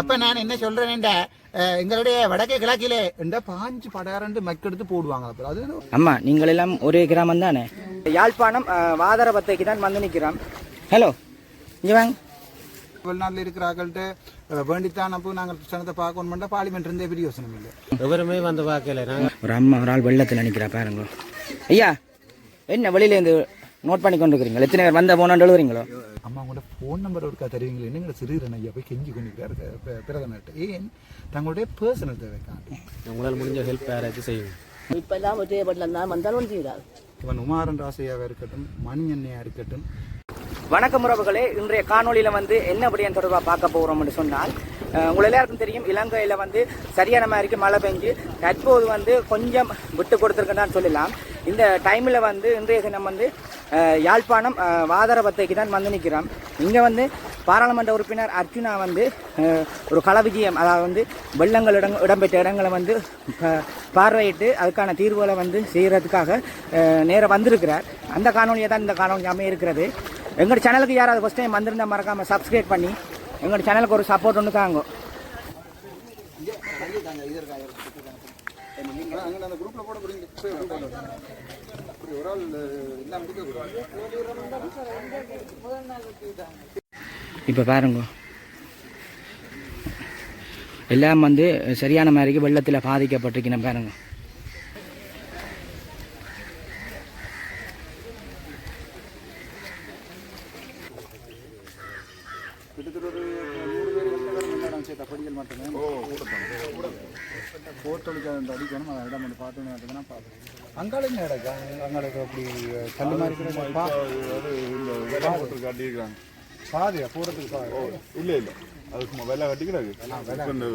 அப்ப நான் என்ன சொல்றேன்டா எங்களுடைய வடக்கே கிழக்கிலே இந்த பாஞ்சு படாரண்டு மக்கெடுத்து போடுவாங்க அப்புறம். அது அம்மா நீங்கள் எல்லாம் ஒரே கிராமம் தானே? யாழ்ப்பாணம் வாதரபத்தைக்கு தான் வந்து நிற்கிறோம் ஹலோ இங்கே வாங்க. வெளிநாட்டில் இருக்கிற ஆக்கள்கிட்ட வேண்டித்தான் அப்போ நாங்கள் சனத்தை பார்க்கணும் பார்லிமெண்ட் இருந்தே பெரிய யோசனை இல்லை. எவருமே வந்து பார்க்கல ஒரு அம்மா ஒரு ஆள் வெள்ளத்தில் நிற்கிறா பாருங்க. ஐயா என்ன வெளியிலேருந்து நோட் பண்ணி கொண்டு இருக்கிறீங்களா எத்தனை பேர் வந்த போனான்னு எழுதுறீங்களோ அம்மா உங்களோட ஃபோன் நம்பர் ஒருக்கா தருவீங்களா என்னங்க சிறுகிறன் ஐயா போய் கெஞ்சி கொண்டிருக்காரு பிரதமர்கிட்ட ஏன்? தங்களுடைய பர்சனல் தேவைக்காண்டி. உங்களால் முடிஞ்ச ஹெல்ப் யாராச்சும் செய்யுங்க. இப்பெல்லாம் ஒற்றையப்பட்டில் தான் வந்தாலும் செய்கிறார் இவன் உமாரன் ராசையாவாக இருக்கட்டும் மணி எண்ணெயாக இருக்கட்டும். வணக்கம் உறவுகளே. இன்றைய காணொளியில் வந்து என்ன விடயம் தொடர்பாக பார்க்க போகிறோம்னு சொன்னால் உங்கள் எல்லாருக்கும் தெரியும் இலங்கையில் வந்து சரியான மாதிரிக்கு மழை பெஞ்சு தற்போது வந்து கொஞ்சம் விட்டு கொடுத்துருக்குன்னு சொல்லலாம். இந்த டைமில் வந்து இன்றைய தினம் வந்து யாழ்ப்பாணம் வாதரபத்தைக்கு தான் வந்து நிற்கிறோம் இங்கே வந்து பாராளுமன்ற உறுப்பினர் அர்ஜுனா வந்து ஒரு களவிஜயம் அதாவது வந்து வெள்ளங்கள் இடம் இடம்பெற்ற இடங்களை வந்து ப- பார்வையிட்டு அதுக்கான தீர்வுகளை வந்து செய்கிறதுக்காக நேராக வந்திருக்கிறார் அந்த காணொலியை தான் இந்த காணொலி அமைய இருக்கிறது எங்களோட சேனலுக்கு யாராவது ஃபஸ்ட் டைம் வந்திருந்தா மறக்காமல் சப்ஸ்கிரைப் பண்ணி எங்களோட சேனலுக்கு ஒரு சப்போர்ட் ஒன்று தாங்க அங்கே அந்த குரூப்பில் போட இருக்கு ஒரு ஆள் எல்லாம் இப்போ பாருங்க. எல்லாம் வந்து சரியான மாதிரிக்கு வெள்ளத்தில் பாதிக்கப்பட்டிருக்கணும் பாருங்கள் கிட்டத்தட்ட ஒரு நூறு பேர் எந்த பேரும் விளையாடம் சேர்த்த படிகள் மட்டுமே போர் தொழிற்சாலை அடிக்கணும் அதை இடம் வந்து பார்த்தோன்னு பார்த்தீங்கன்னா பார்த்து அங்கால என்ன இடக்கா அங்கால அப்படி கல் மாதிரி கூட பா காட்டியிருக்காங்க பாதியா போகிறதுக்கு பாதி இல்ல இல்ல அது கட்டிக்கிறாங்க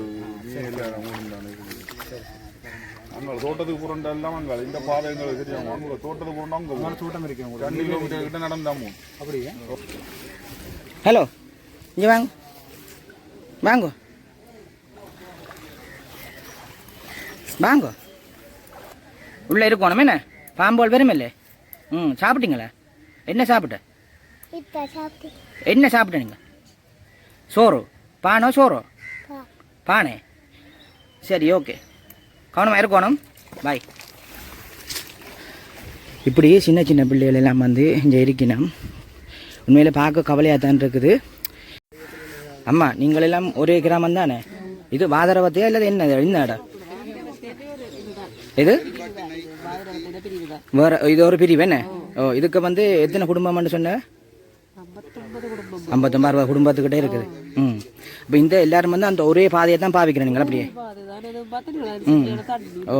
அங்க தோட்டத்துக்கு புறண்டா எல்லாம் அங்க இந்த பாதை எங்களுக்கு தெரியும். அங்க தோட்டத்துக்கு புறண்டா அங்க தூட்டம் இருக்கேன் உங்களுக்கு ரெண்டு கிலோமீட்டர் கிட்ட நடந்தாமோ அப்படியே? ஹலோ இங்கே வாங்க. வாங்க. வாங்க. உள்ளே இருக்கணும் என்ன? பாம்போல் வெறுமில்லை ம் சாப்பிட்டீங்களா? என்ன சாப்பிட்ட? என்ன சாப்பிட்ட நீங்கள் சோறு. பானோ சோறோ? பானே? சரி ஓகே. கவனமாக இருக்கணும். பாய். இப்படி சின்ன சின்ன பிள்ளைகள் எல்லாம் வந்து இங்கே இருக்கணும். உண்மையில் பார்க்க கவலையாக தான் இருக்குது. அம்மா நீங்கள் எல்லாம் ஒரே கிராமம் தானே? இது வாதரவத்தையா இல்லை என்ன? என்ன இடம்? இது வேற இது ஒரு பிரிவு என்ன ஓ இதுக்கு வந்து எத்தனை குடும்பம்னு சொன்ன? ஐம்பத்தொம்பது அறுபது குடும்பத்துக்கிட்டே இருக்குது. ம். இப்போ இந்த எல்லாரும் வந்து அந்த ஒரே பாதையை தான் பாவிக்கிறேன் நீங்கள் அப்படியே. ம். ஓ.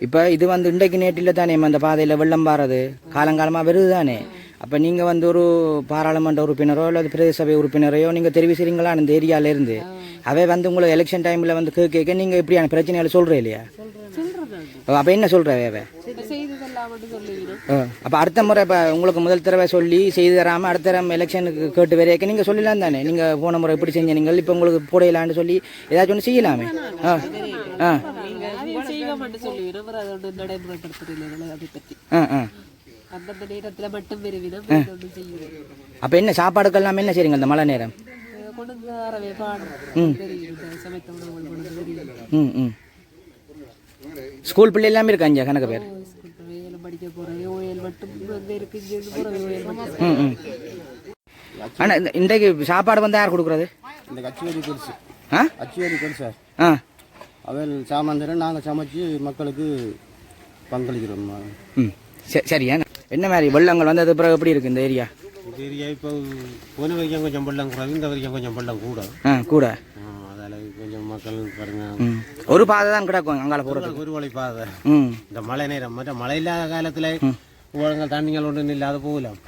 இப்போ இது வந்து இன்றைக்கு நேற்றில் தானே அந்த பாதையில் வெள்ளம் பாறது? காலங்காலமாக வருது தானே. அப்போ நீங்கள் வந்து ஒரு பாராளுமன்ற உறுப்பினரோ அல்லது பிரதேச சபை உறுப்பினரையோ நீங்கள் தெரிவிக்கிறீங்களா அந்த ஏரியால இருந்து? அவை வந்து உங்களுக்கு எலெக்ஷன் டைமில் வந்து கேட்க நீங்கள் இப்படியான பிரச்சனைகளை சொல்கிறே இல்லையா? அப்போ என்ன சொல்கிற அவை? அப்போ அடுத்த முறை இப்போ உங்களுக்கு முதல் தடவை சொல்லி செய்து தராமல் அடுத்த தரம் எலெக்ஷனுக்கு கேட்டு வரைக்கும் நீங்கள் சொல்லலாம் தானே? நீங்கள் போன முறை இப்படி செஞ்ச நீங்கள்? இப்போ உங்களுக்கு போடையிலான்னு சொல்லி ஏதாச்சும் ஒன்று செய்யலாமே? ஆ ஆ. ஆ. ஆ. அப்போ என்ன சாப்பாடுக்கெல்லாம் என்ன செய்றீங்க அந்த மழை நேரம்? ஸ்கூல் பிள்ளை எல்லாமே இருக்கா இங்கே? கணக்கு பேர். போகிறேன் ஓயல் மட்டும் வந்து இருக்கு போகிறேன் ஓயல் ஆனால் இந்த இன்றைக்கு சாப்பாடு வந்து யார் கொடுக்குறது இந்த கச்சிவேரி பெருசு ஆ கச்சிவேரி பெருசா ஆ அவள் சாமான் நாங்கள் சமைச்சு மக்களுக்கு பங்களிக்கிறோம் ம் சரி சரியா என்ன மாதிரி வெள்ளங்கள் வந்தது பிறகு எப்படி இருக்குது இந்த ஏரியா இந்த ஏரியா இப்போ போன வரைக்கும் கொஞ்சம் பள்ளம் குறைவு இந்த வரைக்கும் கொஞ்சம் பள்ளம் கூட ஆ கூட கொஞ்சம் மக்கள் பாருங்க. ம். ஒரு பாதை தான் கிடக்கும் அங்கால போகிறதுக்கு ஒரு வழி பாதை. இந்த மழை நேரம் மற்ற மழை இல்லாத காலத்தில் ஒழுங்கால் தண்ணிகள் ஒன்றும் இல்லாத போகலாம்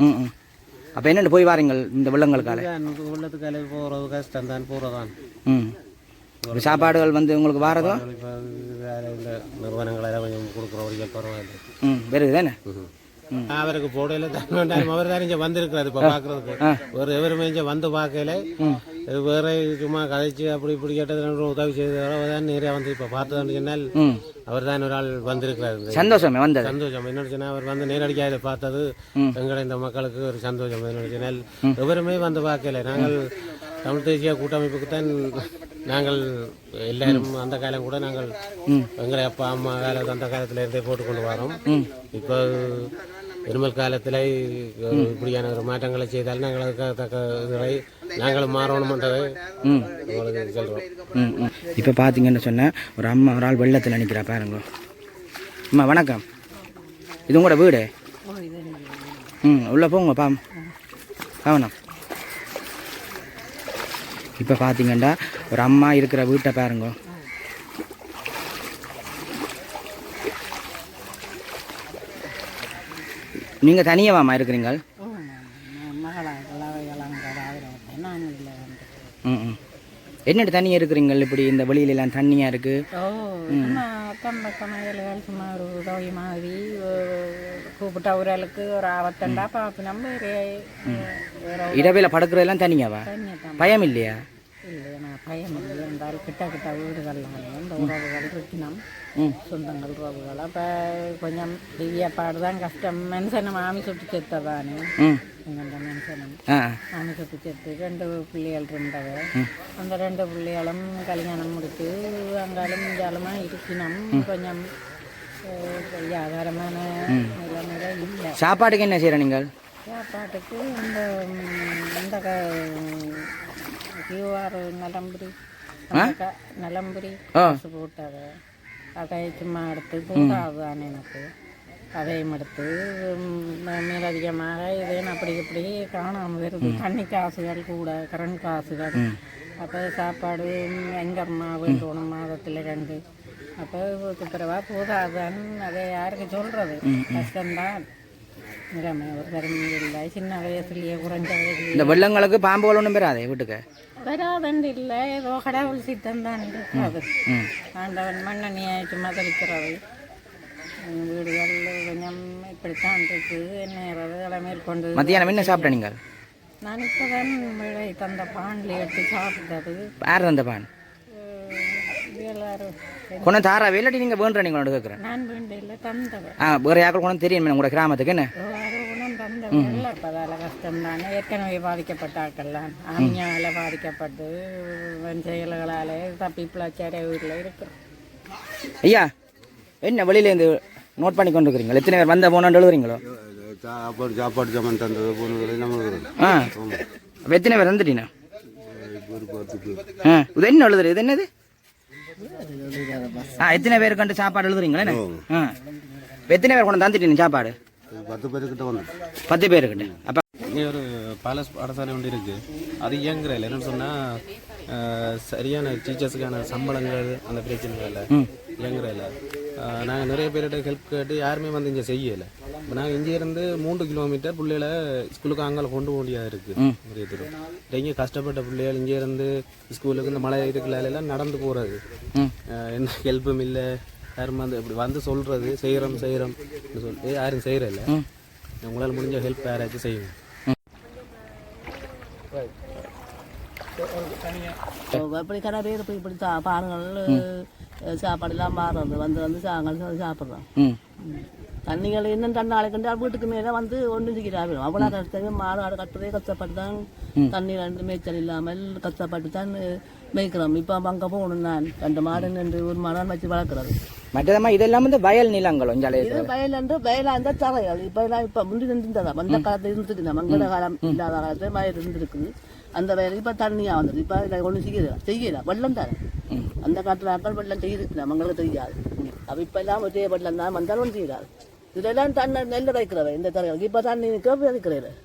அப்போ என்னென்னு போய் வாரீங்கள் இந்த வெள்ளங்களுக்கால உள்ளத்துக்கால போகிறது கஷ்டம் தான் போகிறதான் ம். சாப்பாடுகள் வந்து உங்களுக்கு வாரதோ? இந்த நிறுவனங்களெல்லாம் கொஞ்சம் கொடுக்குற வரைக்கும் பரவாயில்லை. ம் வருது தானே? அவருக்கு போடையில தான் அவர் தான் இங்கே வந்திருக்கிறாரு இப்போ பார்க்கறதுக்கு ஒரு எவருமே இங்கே வந்து பார்க்கல. வேற சும்மா கதைச்சு அப்படி இப்படி கேட்டது உதவி செய்தவரோ தான் வந்து இப்போ பார்த்ததுன்னு சொன்னால் அவர் தான் ஒரு ஆள் வந்திருக்கிறாரு. சந்தோஷமே வந்தது. சந்தோஷம். என்னன்னு சொன்னா அவர் வந்து நேரடியாக பார்த்தது எங்களை இந்த மக்களுக்கு ஒரு சந்தோஷம். என்னன்னு சொன்னால் எவருமே வந்து பார்க்கல. நாங்கள் தமிழ் தேசிய கூட்டமைப்புக்கு தான் நாங்கள் எல்லாரும் அந்த காலம் கூட நாங்கள் எங்களை அப்பா அம்மா காலத்து அந்த காலத்துல இருந்தே போட்டுக்கொண்டு வரோம். இப்போ இருமல் காலத்தில் இப்படியான ஒரு மாற்றங்களை செய்தால் நாங்கள் அதுக்கு தக்க இதுகளை நாங்கள் மாறணும்ன்றதை உங்களுக்கு சொல்கிறோம் ம் ம். இப்போ பார்த்தீங்கன்னு சொன்னேன் ஒரு அம்மா ஒரு ஆள் வெள்ளத்தில் நிற்கிறா பாருங்க. அம்மா வணக்கம். இது உங்களோட வீடு? ம் உள்ளே போங்க பாம். கவனம் இப்போ பார்த்தீங்கன்னா ஒரு அம்மா இருக்கிற வீட்டை பாருங்க. நீங்கள் தனியாவாம்மா இருக்கிறீங்க? ம் என்னட்டு தனியாக இருக்கிறீங்க இப்படி இந்த வெளியில எல்லாம் தண்ணியாக இருக்கு? ஓ சும்மா அக்கம் பக்கம் வயல்கள் சும்மா ஒரு உதவி மாதிரி ஒரு கூப்பிட்ட ஒராளுக்கு ஒரு ஆபத்தண்டா வேறு வேற இடவேல படுக்கிறதெல்லாம் தனியாவா? பயம் இல்லையா? இல்லை நான் பயம் இல்லை. என்றால் கிட்ட கிட்ட வீடுகள்லாம் இந்த உறவுகள் இருக்கணும். சொந்தங்கள் உறவுகள் அப்போ கொஞ்சம் பாடு தான் கஷ்டம் மனுஷனை மாமி சுட்டு செத்ததானே ம் எங்கள்ட மனுஷனும் மாமி சுட்டு செத்து ரெண்டு பிள்ளைகள் இருந்தவ அந்த ரெண்டு பிள்ளைகளும் கல்யாணம் முடித்து அங்காலும் இங்காலுமா இருக்கணும் கொஞ்சம் ஆதாரமான நிலைமையில இல்லை சாப்பாட்டுக்கு என்ன செய்கிற நீங்கள் சாப்பாட்டுக்கு இந்த இந்த கியூஆர் நலம்புரி நலம்புரி ஆ. அதை சும்மா எடுத்து போடாதுதான் எனக்கு அதையும் எடுத்து மேலதிகமாக இதையும் அப்படி இப்படி காணாமல் வருது தண்ணி காசுகள் கூட கரண்ட் காசுகள் அப்போ சாப்பாடு எங்கம்மா வேண்டணும் மாதத்தில் ரெண்டு அப்போ பிறவா போதாதான் அதை யாருக்கு சொல்கிறது கஷ்டம்தான் நிலைமை ஒரு தரம் இல்லை. சின்ன வயசுலயே குறைஞ்ச வயசுலயே. இந்த வெள்ளங்களுக்கு பாம்புகள் ஒன்றும் பெறாதே வீட்டுக்கு? வராதண்டு இல்லை. ஏதோ கடவுள் சித்தம் தான் இருக்காது ஆண்டவன் மண்ணெண்ணியை சும்மா தெளிக்கிறது உம் வீடுகள் கொஞ்சம் இப்படித்தான் இருக்கு. என்ன மேற்கொண்டு மத்தியானம் என்ன சாப்பிட்ட நீங்கள்? நான் விழை தந்த பாண்டில் எடுத்து சாப்பிட்டது. யார் அந்த பான்? எல்லாரும் கொண்டு தாரா இல்லாட்டி நீங்கள் வேண்டுற நீங்கள் கேட்குறேன். நான் வேண்டியில் தந்தவன் ஆ வேறு யாருக்கும் கொண்டு தெரியும் உங்களோட கிராமத்துக்கு என்ன? குணம் தந்தவன் இல்லை. இப்போ அதில் கஷ்டம் தானே ஏற்கனவே பாதிக்கப்பட்ட ஆக்கள்லாம் ஆமியால் பாதிக்கப்பட்டு வன் செயல்களால் தப்பி பிள்ளைச்சார வீட்டில் இருக்கிறோம். ஐயா என்ன வெளியிலேருந்து நோட் பண்ணி கொண்டு இருக்கிறீங்க எத்தனை பேர் வந்த போனான்னு எழுதுறீங்களோ? சாப்பாடு சாப்பாடு ஜாமான் தந்தது போனது நம்மளுக்கு ஆ. எத்தனை பேர் வந்துட்டீங்க? ஆ இது என்ன எழுதுறது? இது என்னது? ஆ எத்தனை பேர் கண்டு சாப்பாடு எழுதுறீங்களா என்ன? ஆ. எத்தனை பேர் கொண்டு தந்துட்டீங்க சாப்பாடு? பத்து பேருக்கிட்ட வந்து. பத்து பேருக்கிட்ட. அப்போ இங்கே ஒரு பேலஸ் பாடசாலை ஒன்று இருக்குது அது இயங்குற இல்லை என்னன்னு சொன்னால் சரியான டீச்சர்ஸுக்கான சம்பளங்கள் அந்த பிரச்சனைகள் இயங்குற இல்லை நாங்கள் நிறைய பேர்கிட்ட ஹெல்ப் கேட்டு யாருமே வந்து இங்கே செய்யலை. இப்போ நாங்கள் இங்கே இருந்து மூன்று கிலோமீட்டர் பிள்ளைகளை ஸ்கூலுக்கு அங்கே கொண்டு போக முடியாது இருக்குது நிறைய தூரம் இங்கே கஷ்டப்பட்ட பிள்ளைகள் இங்கே இருந்து ஸ்கூலுக்கு இந்த மழை இதுக்குள்ள எல்லாம் நடந்து போகிறது என்ன ஹெல்ப்பும் இல்லை. யாரும் வந்து இப்படி வந்து சொல்கிறது செய்கிறோம் செய்கிறோம் சொல்லி யாரும் செய்கிறதில்ல உங்களால் முடிஞ்ச ஹெல்ப் யாராச்சும் செய்யுங்க. அப்படி கடை பேர் இப்படி இப்படி சா பாருங்கள் சாப்பாடுலாம் மாறுறது? வந்து வந்து சாங்கள் சாப்பிட்றோம். ம். தண்ணிகள் இன்னும் தண்ணி நாளைக்கு வீட்டுக்கு மேலே வந்து ஒன்று சிக்கிறாங்க அவ்வளோ கஷ்டம் மாடு ஆடு கட்டுறதே கஷ்டப்பட்டு தான் தண்ணி ரெண்டு மேய்ச்சல் இல்லாமல் கஷ்டப்பட்டு தான் மேய்க்கிறோம். இப்போ அங்கே போகணும் நான். ரெண்டு மாடு ரெண்டு ஒரு மாடு வச்சு வளர்க்குறது. மற்றதமா இதெல்லாம் வந்து வயல் நிலங்கள் இது வயல் என்று வயலா இருந்தால் தரைகள். இப்போ எல்லாம் இப்போ முந்தி இருந்ததா அந்த காலத்தில் இருந்துருக்கு நம்ம மங்கள காலம் இல்லாத காலத்தில் வயல் இருந்திருக்குது. அந்த வயல் இப்போ தண்ணியாக வந்தது. இப்போ இதில் ஒன்றும் செய்யல செய்யல. வெள்ளம் தானே அந்த காலத்தில் ஆக்கள் வெள்ளம் செய்யுது. நம்மளுக்கு தெரியாது அப்போ இப்போ எல்லாம் ஒரே வெள்ளம் தான். வந்தாலும் ஒன்றும் செய்யாது இதெல்லாம் தண்ணி நெல் வைக்கிறவ இந்த தரைகளுக்கு இப்போ தண்ணி நிற்க வைக்கிறேன்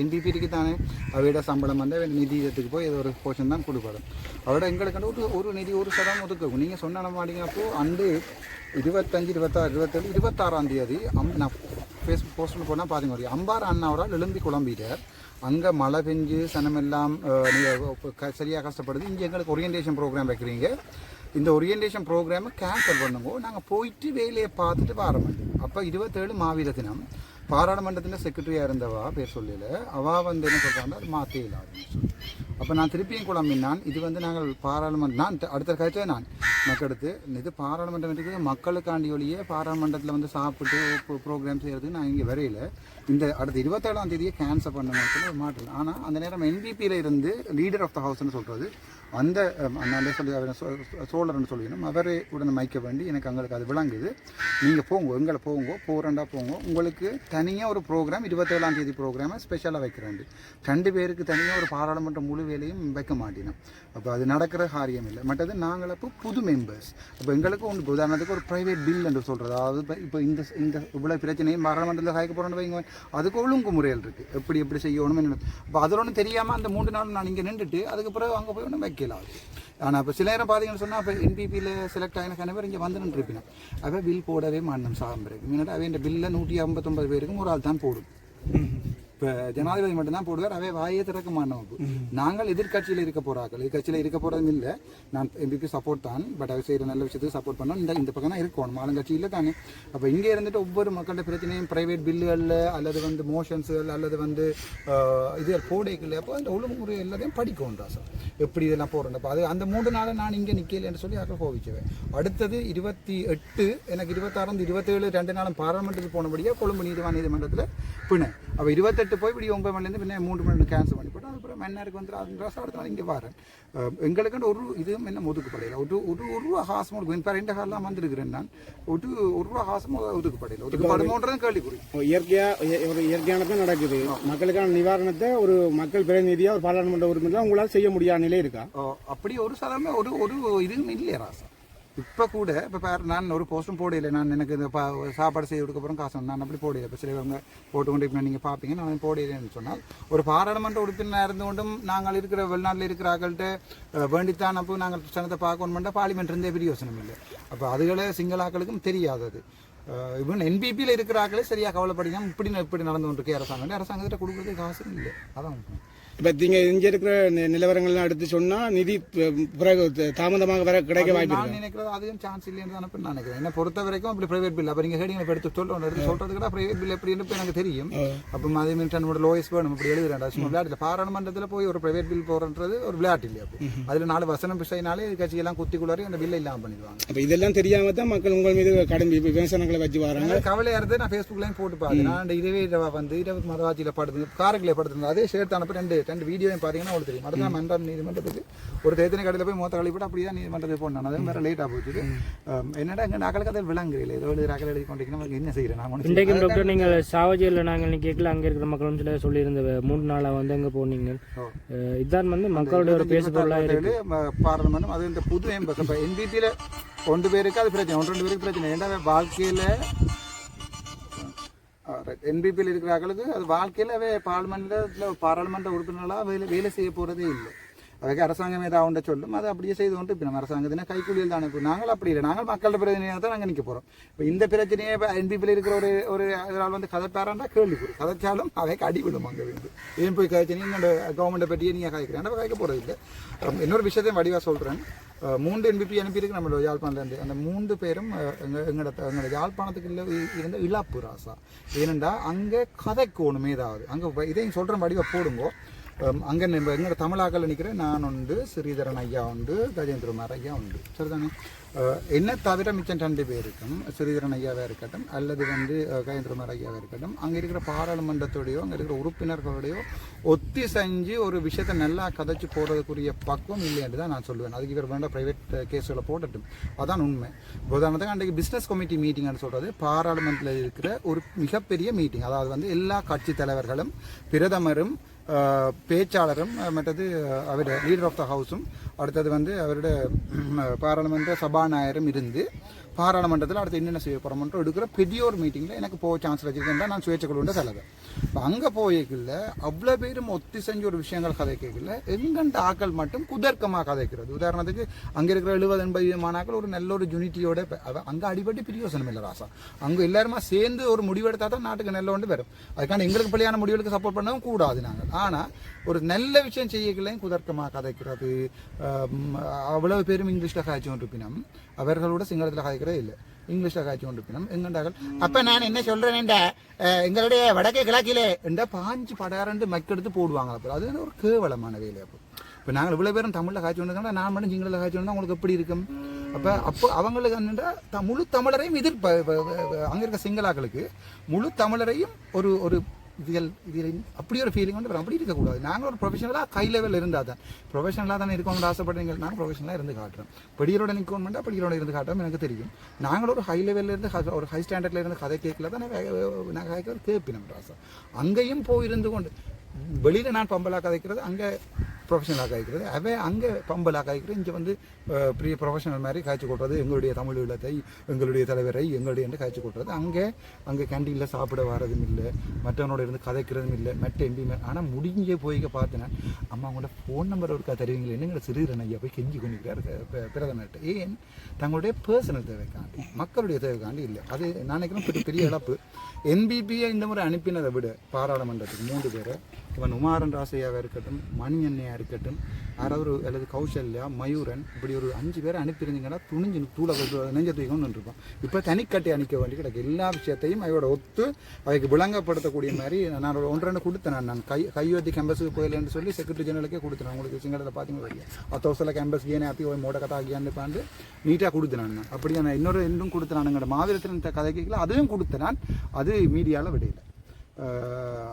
என்டிபிக்கு தானே அவையோட சம்பளம் வந்து நிதி நிதியத்துக்கு போய் இது ஒரு போர்ஷன் தான் கொடுப்பாரு. அவரோட எங்களுக்கு ஒரு ஒரு நிதி ஒரு சதம் ஒதுக்கும் நீங்கள் சொன்ன மாட்டீங்கப்போ அண்டு இருபத்தஞ்சு இருபத்தாறு இருபத்தேழு இருபத்தாறாம் தேதி அம் நான் ஃபேஸ்புக் போஸ்ட்டில் போனால் பாருங்க ஒரு அம்பார் அண்ணாவரால் எழும்பி குழம்பிட்டார். அங்கே மழை பெஞ்சு சனமெல்லாம் நீங்கள் சரியாக கஷ்டப்படுது. இங்கே எங்களுக்கு ஓரியன்டேஷன் ப்ரோக்ராம் வைக்கிறீங்க. இந்த ஓரியன்டேஷன் ப்ரோக்ராமை கேன்சல் பண்ணுங்க. நாங்கள் போயிட்டு வேலையை பார்த்துட்டு வர மாட்டோம் அப்போ இருபத்தேழு மாவீர தினம் பாராளுமன்றத்தில் செக்ரட்டரியாக இருந்தவா பேர் சொல்லல. அவா வந்து என்ன சொல்கிறாங்க அது மாற்றே இல்லாதுன்னு சொல்லி. அப்போ நான் திருப்பியும் குழம்பினான் இது வந்து நாங்கள் பாராளுமன்ற நான் அடுத்த கழிச்சே நான். மக்களுக்கு இது பாராளுமன்றம் இருக்குது மக்களுக்காண்டி ஒழிய பாராளுமன்றத்தில் வந்து சாப்பிட்டு ப்ரோக்ராம் செய்கிறதுக்கு நான் இங்கே வரையில. இந்த அடுத்த இருபத்தேழாம் தேதியை கேன்சல் பண்ண சொல்லி மாட்டேன் ஆனால் அந்த நேரம் என்பிபியில் இருந்து லீடர் ஆஃப் த ஹவுஸ்னு சொல்கிறது அந்த நான் சொல்லி அவர் சோழர்னு சொல்லிடணும் அவரே உடனே மயக்க வேண்டி எனக்கு அங்களுக்கு அது விளங்குது. நீங்கள் போங்க எங்களை போங்க போகிறண்டா போங்க. உங்களுக்கு தனியாக ஒரு ப்ரோக்ராம் இருபத்தேழாம் தேதி ப்ரோக்ராமை ஸ்பெஷலாக வைக்கிறேன் ரெண்டு பேருக்கு தனியாக ஒரு பாராளுமன்ற முழு வேலையும் வைக்க மாட்டினோம். அப்போ அது நடக்கிற காரியம் இல்லை மற்றது நாங்கள் அப்போ புது மெம்பர்ஸ் அப்போ எங்களுக்கு ஒன்று உதாரணத்துக்கு ஒரு ப்ரைவேட் பில் என்று சொல்கிறது அதாவது இப்போ இப்போ இந்த இந்த இவ்வளோ பிரச்சனையும் பாராளுமன்றத்தில் சாய்க்க போகிறோன்னு வைங்க அதுக்கு ஒழுங்கு முறையில் இருக்குது எப்படி எப்படி செய்யணும்னு என்ன. அப்போ அதில் ஒன்றும் தெரியாமல் அந்த மூன்று நாள் நான் இங்கே நின்றுட்டு அதுக்கு பிறகு அங்கே போய் ஒன்றும் வைக்கலாம் ஆனால் இப்போ சில நேரம் பார்த்தீங்கன்னு சொன்னால் இப்போ என்பிபியில் செலக்ட் ஆகின கணவர் இங்கே வந்து நின்றுருப்பினா அப்போ பில் போடவே மாட்டோம் பிறகு முன்னாடி அவன் பில்லை நூற்றி ஐம்பத்தொம்பது பேருக்கும் ஒரு ஆள் தான் போடும். இப்போ ஜனாதிபதி மட்டும்தான் போடுவார் அவை வாயே திறக்க மாட்டோம். நாங்கள் எதிர்க்கட்சியில் இருக்க போறார்கள். எதிர்க்கட்சியில் இருக்க போறதும் இல்லை. நான் எம்பிபி சப்போர்ட் தான் பட் அவர் செய்கிற நல்ல விஷயத்துக்கு சப்போர்ட் பண்ணோம். இந்த இந்த பக்கம் தான் இருக்கணும் ஆளுங்கட்சியில் தானே. அப்போ இங்கே இருந்துட்டு ஒவ்வொரு மக்களோட பிரச்சனையும் பிரைவேட் பில்லுகளில் அல்லது வந்து மோஷன்ஸுகள் அல்லது வந்து இது போடைகள் அப்போ அந்த ஒழுங்குமுறை எல்லாத்தையும் படிக்கும் சார்? எப்படி இதெல்லாம் போடுறேன் அப்போ அது அந்த மூன்று நாளை நான் இங்கே நிற்கலன்னு சொல்லி அதை கோவிச்சுவேன் அடுத்தது இருபத்தி எட்டு எனக்கு இருபத்தாறு இருபத்தேழு ரெண்டு நாளும் பாராளுமன்றத்துக்கு போனபடியாக கொழும்பு நீதிவான் நீதிமன்றத்தில் பிணை. அப்போ இருபத்தெட்டு போய் இப்படி ஒன்பது மணிலேருந்து பின்ன மூன்று மணி கேன்சல் பண்ணி போட்டு அதுக்கப்புறம் மன்னருக்கு வந்து ரசம் அடுத்த நாள் இங்கே வரேன் அஹ் எங்களுக்கு ஒரு இதுவும் என்ன ஒதுக்கப்படையில் ஒரு ஒரு ஒரு ரூபா ஹாசம் கொடுக்கும் இப்போ ரெண்டு காலெலாம் வந்திருக்கிறேன் நான். ஒரு ஒரு ரூபா ஹாசம் ஒதுக்கப்படையில் ஒதுக்கப்படுமோன்றதும் கேள்விக்குறி. இயற்கையா இய- ஒரு இயற்கையானதான் நடக்குது. மக்களுக்கான நிவாரணத்தை ஒரு மக்கள் பிரதிநிதியா ஒரு பாராளுமன்ற உறுப்பினர் உங்களால் செய்ய முடியாத நிலை இருக்கா? அப்படி ஒரு சதமே ஒரு ஒரு இதுவும் இல்லையா ராசா? இப்போ கூட இப்போ நான் ஒரு போஸ்ட்டும் போடையில நான் எனக்கு இந்த பா சாப்பாடு செய்ய கொடுக்கப்புறம் காசு நான் அப்படி போடையில இப்போ சிலவங்க போட்டு கொண்டு இப்போ நீங்கள் பார்ப்பீங்க நான் போடையிலன்னு சொன்னால் ஒரு பாராளுமன்ற உறுப்பினர் இருந்து கொண்டும் நாங்கள் இருக்கிற வெளிநாட்டில் இருக்கிற ஆக்கள்கிட்ட வேண்டித்தான் அப்போ நாங்கள் சனத்தை பார்க்கணுமெண்டா பார்லிமெண்ட் இருந்தே பெரிய யோசனம் இல்லை. அப்போ அதுகளே சிங்களாக்களுக்கும் தெரியாதது. இவன் என்பிபியில் இருக்கிற ஆக்களே சரியாக கவலைப்படிக்காம இப்படி இப்படி நடந்து கொண்டிருக்கு. அரசாங்கம் அரசாங்கத்திட்ட கொடுக்குறதுக்கு காசு இல்லை. அதான் இப்ப நீங்க இங்க இருக்கிற நிலவரங்கள்லாம் எடுத்து சொன்னா நிதி பிறகு தாமதமாக வர கிடைக்க வாய்ப்பு நான் நினைக்கிறது அதுவும் சான்ஸ் இல்லைன்னு தான் நான் நினைக்கிறேன். என்ன பொறுத்த வரைக்கும் அப்படி பிரைவேட் பில் அப்போ நீங்கள் ஹெடிங் எடுத்து சொல்லணும் எடுத்து சொல்றதுக்கு பிரைவேட் பில் எப்படி இப்போ எனக்கு தெரியும். அப்போ அதே மாதிரி தன்னோட லோயஸ் வேணும். இப்படி எழுதுறேன் சும்மா விளையாட்டு பாராளுமன்றத்தில் போய் ஒரு பிரைவேட் பில் போடுறது ஒரு விளையாட்டு இல்லையா அதில் நாலு வசனம் பிசைனாலே கட்சியெல்லாம் குத்திக்குள்ளாரி அந்த பில்லை இல்லாமல் பண்ணிடுவாங்க. அப்ப இதெல்லாம் தெரியாம தான் மக்கள் உங்கள் மீது கடும் விமர்சனங்களை வச்சு வராங்க. எனக்கு கவலையா இருந்து நான் ஃபேஸ்புக்லையும் போட்டு பார்த்தேன். நான் இரவே இரவா வந்து இரவு மதவாச்சியில் படுத்து காரக்கில் படுத்துருந்தேன். அதே ஷேர் அனுப்பி ரெண்டு ரெண்டு வீடியோவையும் பார்த்தீங்கன்னா உங்களுக்கு தெரியும். அடுத்த மன்றம் நீதிமன்றத்துக்கு. ஒரு தேத்தனை கடையில் போய் மொத்த கழிப்பிட்டு அப்படியே தான் நீதிமன்றத்துக்கு போனேன் அது வேற லேட்டாக போச்சு என்னடா எங்கள் நாக்களுக்கு அதை விளங்குறீங்க ஏதோ எழுதி ராக்கள் எழுதி கொண்டிருக்கணும் என்ன செய்கிறேன் நான் செய்யல. டாக்டர் நீங்கள் சாவஜியில் நாங்கள் இன்னைக்கு கேட்கல அங்கே இருக்கிற மக்களும் சில சொல்லியிருந்த மூணு நாளாக வந்து அங்கே போனீங்க. இதான் வந்து மக்களுடைய ஒரு பேசு பொருளாக இருக்கு. பாராளுமன்றம் அது இந்த புது எம்பஸ் இப்போ என்பிபியில் ஒன்று பேருக்கு அது பிரச்சனை ஒன்று ரெண்டு பேருக்கு பிரச்சனை. ஏன்டா வாழ்க்கையில் என்பிபியில் இருக்கிற ஆட்களுக்கு அது வாழ்க்கையில் அவே பார்லிமெண்ட்டில் பாராளுமன்ற உறுப்பினர்களாக வேலை வேலை செய்ய போகிறதே இல்லை. அதுக்கு அரசாங்கம் ஏதாவது சொல்லும் அதை அப்படியே செய்து கொண்டு இப்போ நம்ம அரசாங்கத்தினா கைக்கூலியில் தான் இப்போ நாங்கள் அப்படி இல்லை நாங்கள் மக்களோட பிரதிநிதியாக தான் நாங்கள் நிற்க போகிறோம் இப்போ இந்த பிரச்சனையை இப்போ என்பிபியில் இருக்கிற ஒரு ஒரு இதனால் வந்து கதைப்பாராண்டா கேள்வி கதைச்சாலும் அவைக்கு அடி விடும் அங்கே வந்து ஏன் போய் கதைச்சு என்னோட கவர்மெண்ட்டை பற்றியே நீங்கள் கதைக்கிறேன் நம்ம கதைக்க போகிறது இல்லை இன்னொரு விஷயத்தையும் வடிவாக சொல்கிறேன் மூன்று என்பிபி அனுப்பியிருக்கு நம்மளோட யாழ்ப்பாணத்துலேருந்து அந்த மூன்று பேரும் எங்கள் எங்களோட எங்களோட யாழ்ப்பாணத்துக்கு இல்லை இருந்த இழப்பு ராசா ஏனென்றால் அங்கே கதைக்கோணும் ஏதாவது அங்கே இதையும் சொல்கிறேன் வடிவாக போடுங்கோ Um, அங்கே நம்ம எங்களோட தமிழாக்கள் நிற்கிறேன் நான் உண்டு ஸ்ரீதரன் ஐயா உண்டு கஜேந்திரகுமார் ஐயா உண்டு. சரிதானே? Uh, என்ன தவிர மிச்சம் ரெண்டு பேருக்கும் ஸ்ரீதரன் ஐயாவாக இருக்கட்டும் அல்லது வந்து அஹ், கஜேந்திரகுமார் ஐயாவாக இருக்கட்டும் அங்கே இருக்கிற பாராளுமன்றத்தோடையோ அங்கே இருக்கிற உறுப்பினர்களோடையோ ஒத்தி செஞ்சு ஒரு விஷயத்தை நல்லா கதைச்சு போடுறதுக்குரிய பக்குவம் இல்லைன்னு தான் நான் சொல்லுவேன். அதுக்கு இவர் வேண்டாம் ப்ரைவேட் கேஸுகளை uh, போடட்டும். அதான் உண்மை. உதாரணத்துக்கு அன்றைக்கு பிஸ்னஸ் கமிட்டி மீட்டிங்னு சொல்கிறது பாராளுமன்றத்தில் இருக்கிற ஒரு மிகப்பெரிய மீட்டிங் அதாவது வந்து எல்லா கட்சி தலைவர்களும் பிரதமரும் பேச்சாளரும் மற்றது அவருடைய லீடர் ஆஃப் த ஹவுஸும் அடுத்தது வந்து அவருடைய பாராளுமன்ற சபாநாயகரும் இருந்து பாராளுமன்றத்தில் அடுத்து என்னென்ன செய்ய போகிறோம்ன்ற எடுக்கிற பெரிய ஒரு மீட்டிங்கில் எனக்கு போக சான்ஸ் வச்சுருக்கேன் நான் சுயேட்சை குழுண்ட தலைவர். இப்போ அங்கே போய்க்கல அவ்வளோ பேரும் ஒத்தி செஞ்ச ஒரு விஷயங்கள் கதைக்கல எங்கண்ட ஆக்கள் மட்டும் குதர்க்கமாக கதைக்கிறது. உதாரணத்துக்கு அங்கே இருக்கிற எழுபது எண்பது மாணாக்கள் ஒரு நல்ல ஒரு யூனிட்டியோட அங்கே அடிபட்டு பிரியோசனம் இல்லை ராசா. அங்கே எல்லாருமா சேர்ந்து ஒரு முடிவெடுத்தா தான் நாட்டுக்கு நல்ல ஒன்று வரும். அதுக்கான எங்களுக்கு பிள்ளையான முடிவுகளுக்கு சப்போர்ட் பண்ணவும் கூடாது நாங்கள் ஆனால் ஒரு நல்ல விஷயம் செய்யக்கலையும் குதர்க்கமாக கதைக்கிறது. அவ்வளவு பேரும் இங்கிலீஷில் காய்ச்சி கொண்டிருப்பினம் அவர்களோட சிங்களத்தில் காய்க்கிறதே இல்லை. இங்கிலீஷில் காய்ச்சி கொண்டிருப்பினம் எங்கண்டார்கள்? அப்போ நான் என்ன சொல்கிறேன்டா எங்களுடைய வடக்கே கிழக்கிலே என்ற பாஞ்சு படாரண்டு மக்கெடுத்து போடுவாங்க அப்போ அது ஒரு கேவலமான வேலை அப்போ. இப்போ நாங்கள் இவ்வளோ பேரும் தமிழில் காய்ச்சி வந்திருக்கோம்னா நான் மட்டும் சிங்களத்தில் காய்ச்சி வந்தால் உங்களுக்கு எப்படி இருக்கும்? அப்போ அப்போ அவங்களுக்கு என்னென்னா முழு தமிழரையும் எதிர் அங்கே இருக்க சிங்களாக்களுக்கு முழு தமிழரையும் ஒரு ஒரு இதுகள் இதில் அப்படி ஒரு ஃபீலிங் வந்து அப்படி இருக்கக்கூடாது. நாங்கள் ஒரு ப்ரொஃபஷனலாக கை லெவலில் இருந்தால் தான். ப்ரொஃபஷனலாக தானே இருக்கணும்னு ஆசைப்படுறீங்க நான் ப்ரொஃபஷனலாக இருந்து காட்டுறோம் படியரோட நிற்கணும்னா படிகளோட இருந்து காட்டுறோம் எனக்கு தெரியும். நாங்கள் ஒரு ஹை லெவலில் இருந்து ஒரு ஹை ஸ்டாண்டர்டில் இருந்து கதை கேட்கல தான் நான் கதைக்கிற கேட்பினோம் ஆசை அங்கேயும் போய் இருந்து கொண்டு வெளியில் நான் பம்பலாக கதைக்கிறது அங்கே ப்ரொஃபஷனலாக காய்க்கிறது. அவே அங்கே பம்பலாக காய்க்கிறது. இங்கே வந்து பெரிய ப்ரொஃபஷனல் மாதிரி காய்ச்சி கொட்டுறது. எங்களுடைய தமிழ் உள்ளத்தை எங்களுடைய தலைவரை எங்களுடைய என்று காய்ச்சி கொட்டுறது. அங்கே அங்கே கேண்டீனில் சாப்பிட வரதும் இல்லை. மற்றவனோட இருந்து கதைக்கிறதும் இல்லை. மற்ற எம்பி ஆனால் முடிஞ்சே போய் பார்த்தேன் அம்மா அவங்களோட ஃபோன் நம்பர் ஒருக்கா தருவீங்களே என்னங்கிற சிறுகிறன் ஐயா போய் கெஞ்சி கொண்டிருக்கிறார் பிரதமர்கிட்ட ஏன்? தங்களுடைய பர்சனல் தேவைக்காண்டி மக்களுடைய தேவைக்காண்டி இல்லை. அது நான் நினைக்கிறேன் பெரிய பெரிய இழப்பு. என்பிபியை இந்த முறை அனுப்பினதை விட பாராளுமன்றத்துக்கு மூன்று பேரை இவன் உமாரன் ராசையாக இருக்கட்டும் மணியண்ணையாக இருக்கட்டும் யாராவது ஒரு அல்லது கௌசல்யா மயூரன் இப்படி ஒரு அஞ்சு பேரை அனுப்பியிருந்தீங்கன்னா துணிஞ்சு தூளை நெஞ்ச தூக்கணும்னு இருப்போம் இப்போ தனிக்கட்டை அணிக்க வேண்டி கிடக்கு எல்லா விஷயத்தையும் அவையோட ஒத்து அவைக்கு விளங்கப்படுத்தக்கூடிய மாதிரி நான் ஒரு ஒன்று ரெண்டு கொடுத்தேன் நான். கை கையோத்தி கேம்பஸுக்கு போயிலன்னு சொல்லி செக்ரட்டரி ஜெனரலுக்கே கொடுத்தேன். உங்களுக்கு சிங்களத்தில் பார்த்தீங்கன்னா தெரியும் அத்தவசல கேம்பஸ் ஏனே அப்படி போய் மோட கதை ஆகியான்னு பாண்டு நீட்டாக கொடுத்தேன் நான். அப்படியே? நான் இன்னொரு இன்னும் கொடுத்தேன் நான். எங்களோட மாவீரத்தின் கதை கேட்கல அதுவும் கொடுத்தேன் நான். அது மீடியாவில் விடையில.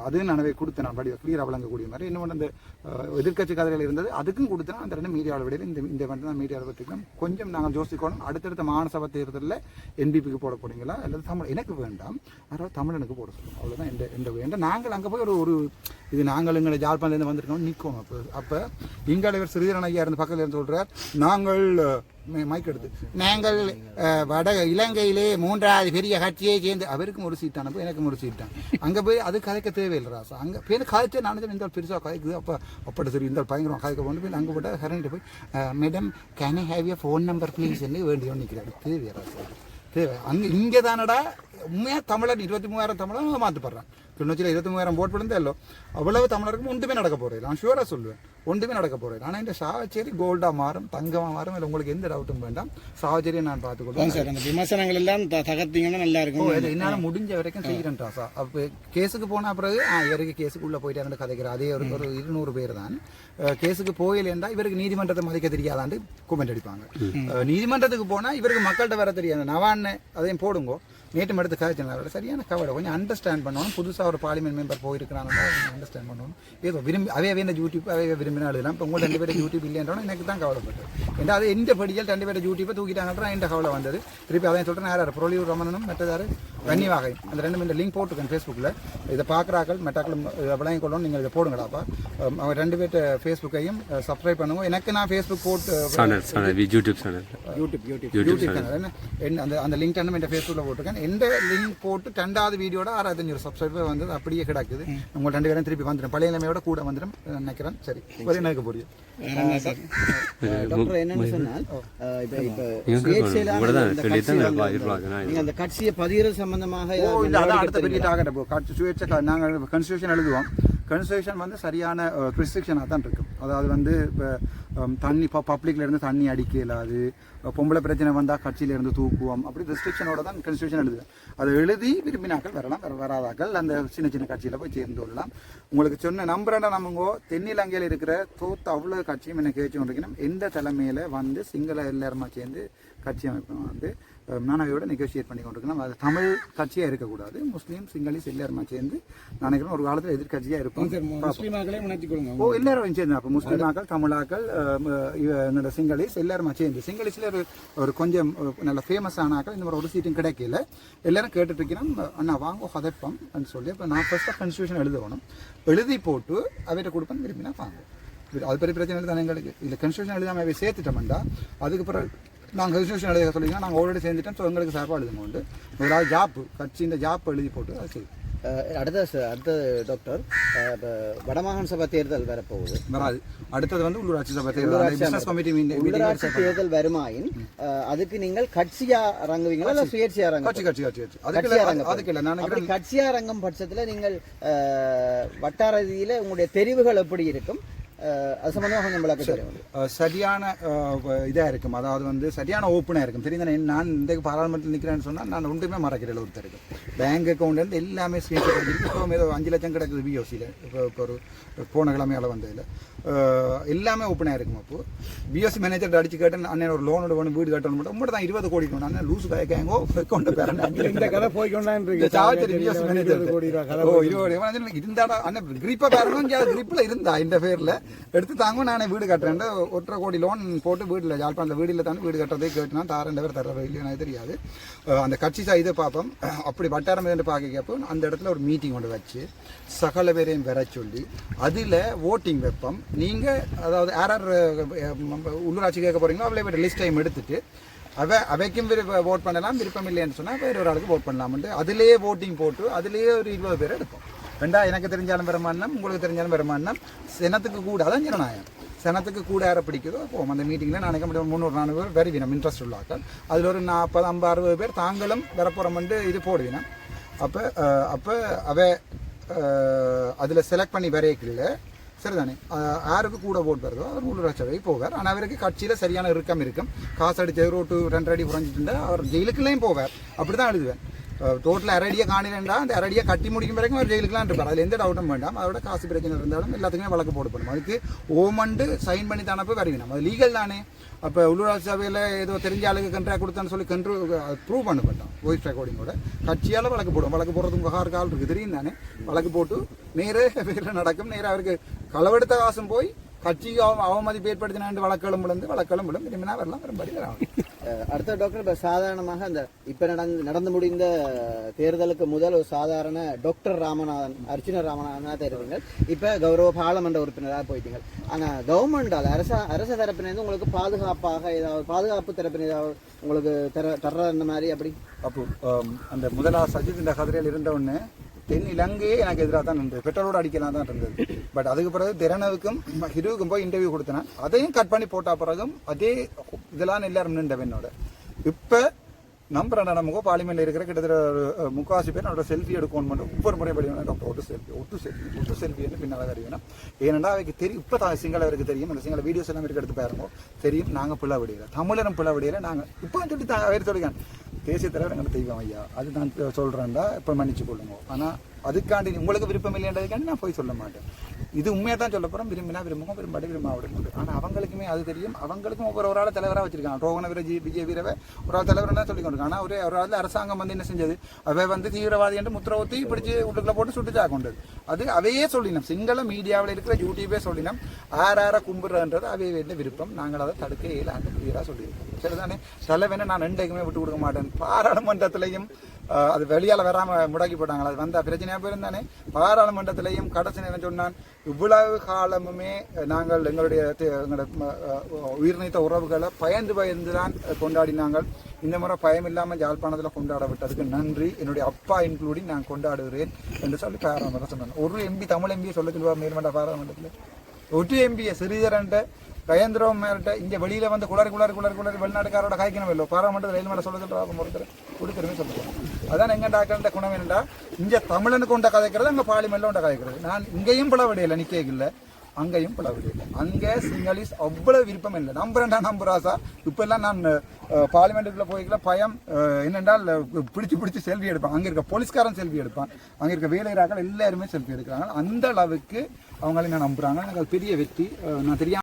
அதுவும் நனவை கொடுத்தேன் நான் படிவ கிளியராக வழங்கக்கூடிய மாதிரி இன்னொன்று அந்த எதிர்கட்சி எதிர்க்கட்சி கதைகள் இருந்தது அதுக்கும் கொடுத்தேன் அந்த ரெண்டு மீடியாவில் விட இந்த இந்த மட்டும் தான் மீடியாவில் பற்றிக்கலாம் கொஞ்சம் நாங்கள் யோசிக்கணும். அடுத்தடுத்த மாநசபை தேர்தலில் என்பிபிக்கு போட போறீங்களா? அல்லது தமிழ் எனக்கு வேண்டாம். யாராவது தமிழனுக்கு போட சொல்லுவோம். அவ்வளோதான் எந்த எந்த வேண்டாம் நாங்கள் அங்கே போய் ஒரு ஒரு இது நாங்கள் எங்களை ஜாழ்ப்பாணத்துலேருந்து வந்திருக்கோம் நிற்கும் அப்போ. அப்போ இங்கால இவர் சிறிதரன் ஐயா இருந்து பக்கத்தில் இருந்து சொல்கிறார் நாங்கள் மைக் எடுத்து. நாங்கள் வட இலங்கையிலே மூன்றாவது பெரிய கட்சியை சேர்ந்து அவருக்கும் ஒரு சீட் அனுப்பு எனக்கும் ஒரு சீட் தான் அங்கே போய் அது கதைக்க தேவையில்லை ராசா. அங்கே பேர் கதைச்சே நான் இந்த பெருசாக கதைக்குது அப்போ அப்படி சரி இந்த பயங்கரம் கதைக்க போகணும். போய் அங்கே போட்டால் ஹரண்ட்டு போய் madam can I have a phone number please என்று வேண்டியோ நிற்கிறாரு தேவையா ராசா? தேவை. அங்கே இங்கே தானடா உண்மையாக தமிழன் இருபத்தி மூவாயிரம் தமிழன் மாற்றுப்படுறான் கிளிநொச்சியில் இருபத்தி மூவாயிரம் போட் விழுந்தே அவ்வளவு தமிழருக்கும் ஒன்றுமே நடக்க போகிறேன் நான் ஷூராக சொல்லுவேன். ஒன்றுமே நடக்க போகிறேன் ஆனால் இந்த சாவச்சேரி கோல்டாக மாறும் தங்கமாக மாறும் இல்லை உங்களுக்கு எந்த டவுட்டும் வேண்டாம். சாவச்சேரியை நான் பார்த்துக்கொள்வேன் சார் அந்த விமர்சனங்கள் எல்லாம் தகர்த்தீங்கன்னா நல்லா இருக்கும். என்னால் முடிஞ்ச வரைக்கும் செய்கிறேன் ராசா. அப்போ கேஸுக்கு போன பிறகு ஆ இவருக்கு கேஸுக்குள்ளே போயிட்டு அந்த கதைக்கிற அதே ஒரு ஒரு இருநூறு பேர் தான். கேஸுக்கு போயிலேண்டா இவருக்கு நீதிமன்றத்தை மதிக்க தெரியாதாண்டு குமெண்ட் அடிப்பாங்க. நீதிமன்றத்துக்கு போனால் இவருக்கு மக்கள்கிட்ட வர தெரியாது. நவான்னு அதையும் போடுங்கோ. நேற்று எடுத்து கதைச்சேன் சரியான கவலை. கொஞ்சம் அண்டர்ஸ்டாண்ட் பண்ணணும். புதுசாக ஒரு பார்லிமெண்ட் மெம்பர் போயிருக்கிறாங்க அண்டர்ஸ்டாண்ட் பண்ணணும். ஏதோ விரும்பி அவே வேண்ட யூடியூப் அவே விரும்பினா எழுதலாம் இப்போ உங்கள் ரெண்டு பேரும் யூடியூப் இல்லைன்றோம் எனக்கு தான் கவலைப்பட்டது. ஏன்னா அது எந்த படிகள் ரெண்டு பேரும் யூடியூப்பை தூக்கிட்டாங்கன்ற என் கவலை வந்தது. திருப்பி அதையும் சொல்கிறேன் யார் புரொலியூர் ரமணனும் மற்றதாரு கன்னிவாகை. அந்த ரெண்டு இந்த லிங்க் போட்டுருக்கேன் ஃபேஸ்புக்கில் இதை பார்க்குறாக்கள் மெட்டாக்களும் விளங்கி கொள்ளணும் நீங்கள் இதை போடுங்கடாப்பா. அவர் ரெண்டு பேர்ட்ட ஃபேஸ்புக்கையும் சப்ஸ்கிரைப் பண்ணுவோம் எனக்கு நான் ஃபேஸ்புக் போட்டு YouTube YouTube YouTube YouTube channel என்ன? அந்த அந்த லிங்க் என்ன என் ஃபேஸ்புக்கில் போட்டிருக்கேன். எந்த லிங்க் போட்டு ரெண்டாவது வீடியோட ஆறாயிரத்தஞ்சூறு சப்ஸ்கிரைபர் வந்து அப்படியே கிடக்குது. உங்கள் ரெண்டு பேரும் திருப்பி வந்துடும் பழைய நிலைமையோட கூட வந்துடும் நினைக்கிறேன். சரி. ஒரு எனக்கு புரியும் டாக்டர் என்னன்னு சொன்னால் இப்ப அந்த கட்சியை பதிகிறது சம்பந்தமாக அடுத்த பெரிய சுயேட்சை நாங்கள் கன்ஸ்டியூஷன் எழுதுவோம். கன்ஸ்டியூஷன் வந்து சரியான ரிஸ்ட்ரிக்ஷனாக தான் இருக்கும். அதாவது வந்து இப்போ தண்ணி இப்போ பப்ளிக்லேருந்து தண்ணி அடிக்க இல்லாது பொம்பளை பிரச்சனை வந்தால் கட்சியிலேருந்து தூக்குவோம் அப்படி ரெஸ்ட்ரிக்ஷனோட தான் கன்ஸ்டியூஷன் எழுதுவேன் அதை எழுதி விரும்பினாக்கள் வரலாம் வர வராதாக்கள் அந்த சின்ன சின்ன கட்சியில் போய் சேர்ந்து கொள்ளலாம் உங்களுக்கு சொன்ன நம்புறேன்னா நம்ம தென்னிலங்கையில் இருக்கிற தோத்த அவ்வளோ கட்சியும் என்ன கேச்சு கொண்டிருக்கணும் எந்த தலைமையில் வந்து சிங்கள எல்லாருமா சேர்ந்து கட்சி அமைப்பு வந்து நானாவையோட நெகோசியேட் பண்ணி கொண்டிருக்கணும் அது தமிழ் கட்சியாக இருக்கக்கூடாது. முஸ்லீம் சிங்களீஸ் எல்லாருமா சேர்ந்து நான் நினைக்கிறேன் ஒரு காலத்தில் எதிர்கட்சியாக இருப்போம் ஓ எல்லாரும் சேர்ந்து அப்போ முஸ்லீமாக்கள் தமிழாக்கள் என்னோட சிங்களீஸ் எல்லாருமா சேர்ந்து. சிங்களீஸில் ஒரு ஒரு கொஞ்சம் நல்ல ஃபேமஸ் ஆனாக்கள் இந்த மாதிரி ஒரு சீட்டும் கிடைக்கல. எல்லாரும் கேட்டுட்டு இருக்கணும் அண்ணா வாங்க ஹதப்பம் சொல்லி அப்போ நான் ஃபர்ஸ்ட்டாக கன்ஸ்டியூஷன் எழுதணும். எழுதி போட்டு அவர்கிட்ட கொடுப்பேன் விரும்பினா வாங்க இது அது பெரிய பிரச்சனை தானே எங்களுக்கு. இல்லை கன்ஸ்டியூஷன் எழுதாம அவை சேர்த்துட்டோம்டா அதுக்கு பிறகு நாங்கள் கன்ஸ்டியூஷன் எழுத சொல்லிங்கன்னா நாங்கள் ஆல்ரெடி சேர்ந்துட்டோம். ஸோ எங்களுக்கு சாப்பாடு எழுதுங்க உண்டு முதலாவது ஜாப்பு கட்சியின் ஜாப் எழுதி போட்டு அதை செய்யும் அடுத்த அடுத்த டாக்டர் இப்ப வடமாகாண சபை தேர்தல் வரப்போகுது. வராது. அடுத்தது வந்து உள்ளூராட்சி சபை. கமிட்டி உள்ளூராட்சி தேர்தல் வருமாயின் அதுக்கு நீங்கள் கட்சியா இறங்குவீங்களா இல்ல சுயேட்சையா இறங்க கட்சி கட்சி கட்சி கட்சியா இறங்க அதுக்கு இல்லை. நான் கட்சியா இறங்கும் பட்சத்துல நீங்கள் வட்டார ரீதியில உங்களுடைய தெரிவுகள் எப்படி இருக்கும்? அது சம்பந்தமாக கொஞ்சம் விளக்க சரியான இதாக இருக்கும். அதாவது வந்து சரியான ஓப்பனாக இருக்கும். தெரியுது? நான் இந்த பாராளுமன்றத்தில் நிற்கிறேன்னு சொன்னால் நான் ஒன்றுமே மறக்கிறேன் ஒருத்தருக்கு பேங்க் அக்கௌண்ட் எல்லாமே ஸ்க்ரீன்ஷாட் எடுத்து இப்போ ஏதோ அஞ்சு லட்சம் கிடக்குது பிஓசியில் இப்போ இப்போ ஒரு போன கிழமையால் வந்ததில். எல்லாமே ஓப்பனாக இருக்கும் அப்போது பிஎஸ்சி மேனேஜர் அடிச்சு கேட்டேன் அண்ணன் ஒரு லோனோட ஒன்று வீடு கட்டணும் மட்டும். உங்கள்கிட்ட தான் இருபது கோடி கொண்டு அண்ணன் லூசு கேங்கோ கொண்டு இந்த கதை இருக்கு சாவச்சேரி பிஎஸ்சி மேனேஜர் கோடி ரூபா கதை ஓ இருபது இருந்தாடா அண்ணன் கிரிப்பை பாருங்க இங்கே கிரிப்பில் இருந்தா? இந்த பேரில். எடுத்து தாங்க நானே வீடு கட்டுறேன் ஒற்றரை கோடி லோன் போட்டு வீட்டில் யாழ்ப்பாணத்தில் வீடில் தானே வீடு கட்டுறதே கேட்டுனா தாரண்ட பேர் தர்ற இல்லையா எனக்கு தெரியாது. அந்த கட்சி சா இதை பார்ப்போம். அப்படி வட்டாரம் என்று பார்க்க கேட்போம் அந்த இடத்துல ஒரு மீட்டிங் கொண்டு வச்சு சகல பேரையும் வர சொல்லி அதில் ஓட்டிங் வைப்போம். நீங்கள் அதாவது யார் யார் உள்ளூராட்சி கேட்க போகிறீங்களோ அவளை போய்ட்டு லிஸ்ட் டைம் எடுத்துட்டு அவ அவைக்கும் விருப்ப ஓட் பண்ணலாம் விருப்பம் இல்லைன்னு சொன்னால் வேறு ஒரு ஆளுக்கு ஓட் பண்ணலாம்ட்டு அதிலேயே ஓட்டிங் போட்டு அதிலேயே ஒரு இருபது பேர் எடுப்போம். ரெண்டா எனக்கு தெரிஞ்சாலும் பெருமானம் உங்களுக்கு தெரிஞ்சாலும் பெருமானம் சினத்துக்கு கூட அதான் ஜனநாயகம் சனத்துக்கு கூட யாரை பிடிக்குதோ போவோம். அந்த மீட்டிங்கில் நான் நினைக்க முடியும் முந்நூறு நானூறு பேர் வருவினம் இன்ட்ரெஸ்ட் உள்ளாக்கள் அதில் ஒரு நாற்பது ஐம்பது அறுபது பேர் தாங்களும் வரப்போகிறோம்ட்டு இது போடுவினம் அப்போ அப்போ அவ அதில் செலக்ட் பண்ணி வரையக்கில்ல சரிதானே? யாருக்கு கூட ஓட்டு வருதோ அவர் உள்ளூராட்சி சபை போவார். ஆனால் அவருக்கு கட்சியில் சரியான இறுக்கம் இருக்கும். காசு அடிச்சு ரோட்டு ரெண்டு அடி குறைஞ்சிட்டு அவர் ஜெயிலுக்குள்ளேயும் போவார். அப்படி தான் எழுதுவேன். டோட்டல் அரடியை காணிலண்டா அந்த அரடியை கட்டி முடிக்கும் வரைக்கும் அவர் ஜெயிலுக்குலாம் இருப்பார் அதில் எந்த டவுட்டும் வேண்டாம் அதோட காசு பிரச்சனை இருந்தாலும் எல்லாத்துக்குமே வழக்கு போடப்படும் அதுக்கு ஓமண்டு சைன் பண்ணி தானப்போ வருவினம் அது லீகல் தானே அப்போ உள்ளூராட்சி சபையில் ஏதோ தெரிஞ்ச ஆளுக்கு கண்ட்ராக்ட் கொடுத்தான்னு சொல்லி கண்ட்ரோ ப்ரூவ் பண்ண மாட்டோம் வாய்ஸ் ரெக்கார்டிங்கோட கட்சியால் வழக்கு போடும் வழக்கு போடுறதுக்கு முகார் கால் இருக்குது தெரியும் தானே வழக்கு போட்டு நேரே வேறு நடக்கும் நேராக அவருக்கு களவெடுத்த காசும் போய் கட்சிக்கு அவ அவமதிப்பு ஏற்படுத்தினாண்டு வழக்கெழும்புலேருந்து விழுந்து வழக்கெழும் வரலாம் வரும்படி வராங்க அடுத்த டாக்டர் இப்போ சாதாரணமாக அந்த இப்போ நடந்து நடந்து முடிந்த தேர்தலுக்கு முதல் ஒரு சாதாரண டாக்டர் ராமநாதன் அர்ச்சுன ராமநாதனாக தெரிவிங்க இப்போ கௌரவ பாராளுமன்ற உறுப்பினராக போயிட்டீங்க. ஆனால் கவர்மெண்டால் அரச அரச தரப்பினருந்து உங்களுக்கு பாதுகாப்பாக ஏதாவது பாதுகாப்பு தரப்பின ஏதாவது உங்களுக்கு தர தர்ற அந்த மாதிரி அப்படி? அப்போ அந்த முதலா சஜித் இந்த கதிரையில் இருந்த உடனே தென் இலங்கையே எனக்கு எதிராக தான் இருந்தது பெட்ரோலோட அடிக்கலாம் தான் இருந்தது. பட் அதுக்கு பிறகு திறனவுக்கும் ஹிருவுக்கும் போய் இன்டர்வியூ கொடுத்தேன். அதையும் கட் பண்ணி போட்ட பிறகும் அதே இதெல்லாம் எல்லாரும் நின்றவன் என்னோட. இப்போ நம்புறேன் நமக்கு பார்லிமெண்ட்ல இருக்கிற கிட்டத்தட்ட ஒரு அஹ், பேர் என்னோட செல்ஃபி எடுக்கணும் மட்டும் ஒவ்வொரு முறை படி டாக்டர் ஒட்டு செல்ஃபி ஒட்டு செல்ஃபி ஒட்டு செல்ஃபி பின்னால் அறிவினா ஏன்னா அவைக்கு தெரியும் இப்போ தான் சிங்களவருக்கு தெரியும். அந்த சிங்கள வீடியோஸ் எல்லாம் இருக்க எடுத்து பாருங்க. தெரியும் நாங்கள் பிள்ளை விடையில. தமிழரும் பிள்ளை விடையில நாங்கள் இப்போ சொல்லி தான் அவர் சொல்லிக்கான் தேசிய தலைவர் எங்களை தெய்வம் ஐயா. அது நான் இப்ப இப்போ மன்னிச்சு கொள்ளுங்க. ஆனால் அதுக்காண்டி உங்களுக்கு விருப்பம் இல்லைன்றதுக்காண்டி நான் போய் சொல்ல மாட்டேன். இது உண்மையாக தான் சொல்ல போகிறோம் விரும்பினா விரும்புங்க விரும்பாடி விரும்ப விடுங்க ஆனால் அவங்களுக்குமே அது தெரியும். அவங்களுக்கும் ஒவ்வொரு ஒரு ஆளை தலைவராக வச்சிருக்காங்க. ரோகண வீர ஜி விஜய் வீரவை ஒரு ஆள் தலைவர் தான் சொல்லி கொண்டிருக்காங்க. ஆனால் ஒரு ஒரு ஆள் அரசாங்கம் வந்து என்ன செஞ்சது? அவை வந்து தீவிரவாதி என்று முத்திரவத்தி பிடிச்சி உள்ளுக்குள்ள போட்டு சுட்டுச்சா கொண்டது அது அவையே சொல்லினோம். சிங்கள மீடியாவில் இருக்கிற யூடியூபே சொல்லினோம். ஆர் ஆற கும்பிடுறன்றது அவை வேண்டிய விருப்பம். நாங்கள் அதை தடுக்க இயலாண்டு கிளியராக சொல்லியிருக்கோம். சரிதானே? தலைவனை நான் ரெண்டைக்குமே விட்டு கொடுக்க மாட்டேன். பாராளுமன்றத்திலையும் அது வெளியால் வராம முடக்கி போட்டாங்களா? அது வந்த பிரச்சனையாக போயிருந்தானே? பாராளுமன்றத்திலையும் கடைசி நேரம் சொன்னான் இவ்வளவு காலமுமே நாங்கள் எங்களுடைய உயிர்நீத்த எங்களுடைய உறவுகளை பயந்து பயந்து தான் கொண்டாடினாங்கள். இந்த முறை பயம் இல்லாமல் யாழ்ப்பாணத்தில் கொண்டாட விட்டதுக்கு நன்றி. என்னுடைய அப்பா இன்க்ளூடிங் நான் கொண்டாடுகிறேன். என்று சொல்லி பாராளுமன்றம் சொன்னாங்க. ஒரு எம்பி தமிழ் எம்பியை சொல்ல சொல்லுவார் மேல்மன்ற பாராளுமன்றத்தில். ஒரு எம்பியை சிறிதரன்ட்ட கயந்திரம் மேல்ட்ட இங்கே வெளியில் வந்து குளறி குளறி குளறி குளறி வெளிநாட்டுக்காரோட காய்க்கணும் இல்லை பாராமட்டத்தில் ரயில் மேலே சொல்ல அவங்க ஒருத்தர் கொடுக்குறமே சொல்லுவோம் அதான் எங்கள் டாக்டர்கிட்ட குணம் என்னடா இங்கே தமிழனுக்கு உண்ட கதைக்கிறது அங்கே பாலிமெல்ல உண்ட கதைக்கிறது நான் இங்கேயும் பிளவடையில நிக்க இல்லை. அங்கேயும் பிளவடையில அங்கே சிங்களீஸ் அவ்வளோ விருப்பம் இல்லை. நம்புறேன்டா நம்புறாசா இப்போல்லாம் நான் பார்லிமெண்ட்டுக்குள்ளே போய்க்கல பயம் அஹ், என்னென்றால் பிடிச்சி பிடிச்சி செல்ஃபி எடுப்பான். அங்கே இருக்க போலீஸ்காரன் செல்ஃபி எடுப்பான். அங்கே இருக்க வேலையராக்கள் எல்லாருமே செல்ஃபி எடுக்கிறாங்க. அந்த அளவுக்கு அவங்களை நான் நம்புகிறாங்க எனக்கு அது பெரிய வெற்றி. நான் தெரியாமல்